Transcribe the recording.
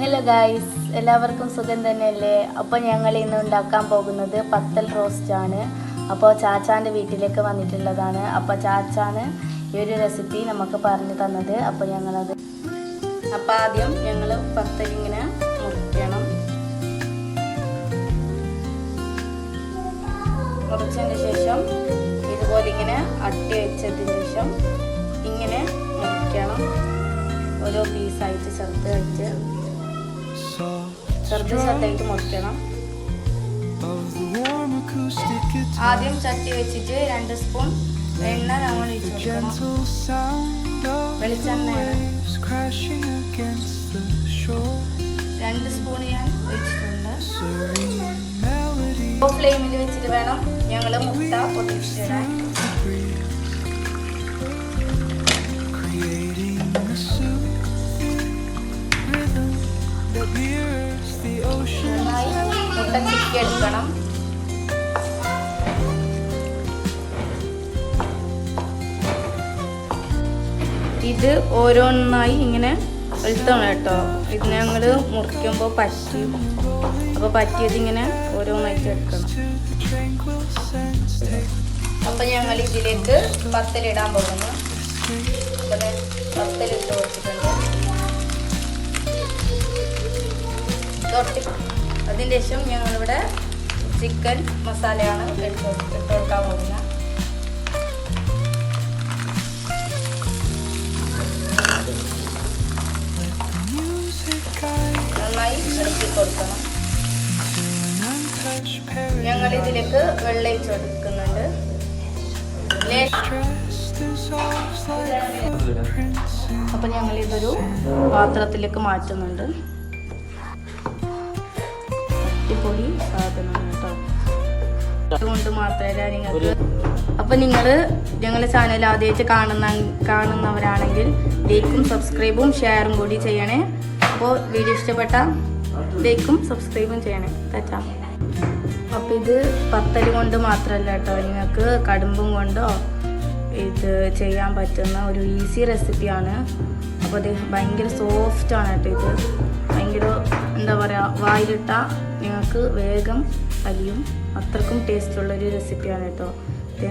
Hello guys എല്ലാവർക്കും സുഖം തന്നെയല്ലേ? അപ്പോൾ ഞങ്ങൾ ഇന്ന് ഉണ്ടാക്കാൻ പോകുന്നത് പത്തൽ റോസ്റ്റ് ആണ്. അപ്പോൾ ചാച്ചാന്റെ വീട്ടിലേക്ക് വന്നിട്ടുള്ളതാണ്. അപ്പോൾ ചാച്ചാന് ഈ ഒരു റെസിപ്പി നമുക്ക് പറഞ്ഞു തന്നത്. അപ്പോൾ ഞങ്ങളത് അപ്പോൾ ആദ്യം ഞങ്ങൾ പത്തലിങ്ങനെ മുറിക്കണം. മുറിച്ചതിന് ശേഷം ഇതുപോലെ ഇങ്ങനെ അട്ടി വെച്ചതിന് ശേഷം ഇങ്ങനെ മുറിക്കണം. ഓരോ പീസായിട്ട് ചെറുതായിട്ട്. ചെറുത് ചെറുതായിട്ട് മുറിക്കണം. ആദ്യം ചട്ടി വെച്ചിട്ട് രണ്ട് സ്പൂൺ എണ്ണ നമ്മൾ വെളിച്ചെണ്ണ രണ്ട് സ്പൂൺ ഞാൻ ഒഴിച്ചിട്ടുണ്ട്. ഫ്ലെയിമിൽ വെച്ചിട്ട് വേണം ഞങ്ങൾ മുട്ട പൊട്ടിച്ചിടാൻ. നന്നായി. എടുക്കണം ഇത് ഓരോന്നായി ഇങ്ങനെ വെളുത്തണം കേട്ടോ. ഇത് ഞങ്ങൾ മുറിക്കുമ്പോൾ പറ്റി. അപ്പോൾ പറ്റിയത് ഇങ്ങനെ ഓരോന്നായിട്ട് എടുക്കണം. അപ്പം ഞങ്ങൾ ഇതിലേക്ക് പത്തലിടാൻ പോകുന്നു. പത്തലിട്ട് വെച്ചിട്ടുണ്ട് അതിന് ശേഷം ഞങ്ങളിവിടെ ചിക്കൻ മസാലയാണ് ഇട്ട് കൊടുക്കാൻ പോകുന്നത്. നന്നായി ഇളക്കി കൊടുക്കണം. ഞങ്ങൾ ഇതിലേക്ക് വെള്ളം കൊടുക്കുന്നുണ്ട്. അപ്പൊ ഞങ്ങൾ ഇതൊരു പാത്രത്തിലേക്ക് മാറ്റുന്നുണ്ട്. അടിപൊളി സാധനമാണ് കേട്ടോ. അതുകൊണ്ട് മാത്രമല്ല നിങ്ങൾക്ക് അപ്പൊ നിങ്ങൾ ഞങ്ങളുടെ ചാനൽ ആദ്യമായിട്ട് കാണുന്ന കാണുന്നവരാണെങ്കിൽ ലൈക്കും സബ്സ്ക്രൈബും ഷെയറും കൂടി ചെയ്യണേ. അപ്പോൾ വീഡിയോ ഇഷ്ടപ്പെട്ട ലൈക്കും സബ്സ്ക്രൈബും ചെയ്യണേ. തെറ്റാ അപ്പോൾ ഇത് പത്തൽ കൊണ്ട് മാത്രമല്ല കേട്ടോ. നിങ്ങൾക്ക് കടുമ്പും കൊണ്ടോ ഇത് ചെയ്യാൻ പറ്റുന്ന ഒരു ഈസി റെസിപ്പിയാണ് അപ്പോൾ ഇത് ഭയങ്കര സോഫ്റ്റ് ആണ് കേട്ടോ ഇത്. ഭയങ്കര എന്താ പറയുക വായിലിട്ട നിങ്ങൾക്ക് വേഗം അലിയും അത്രക്കും ടേസ്റ്റുള്ളൊരു റെസിപ്പിയാണ് കേട്ടോ. ഇത്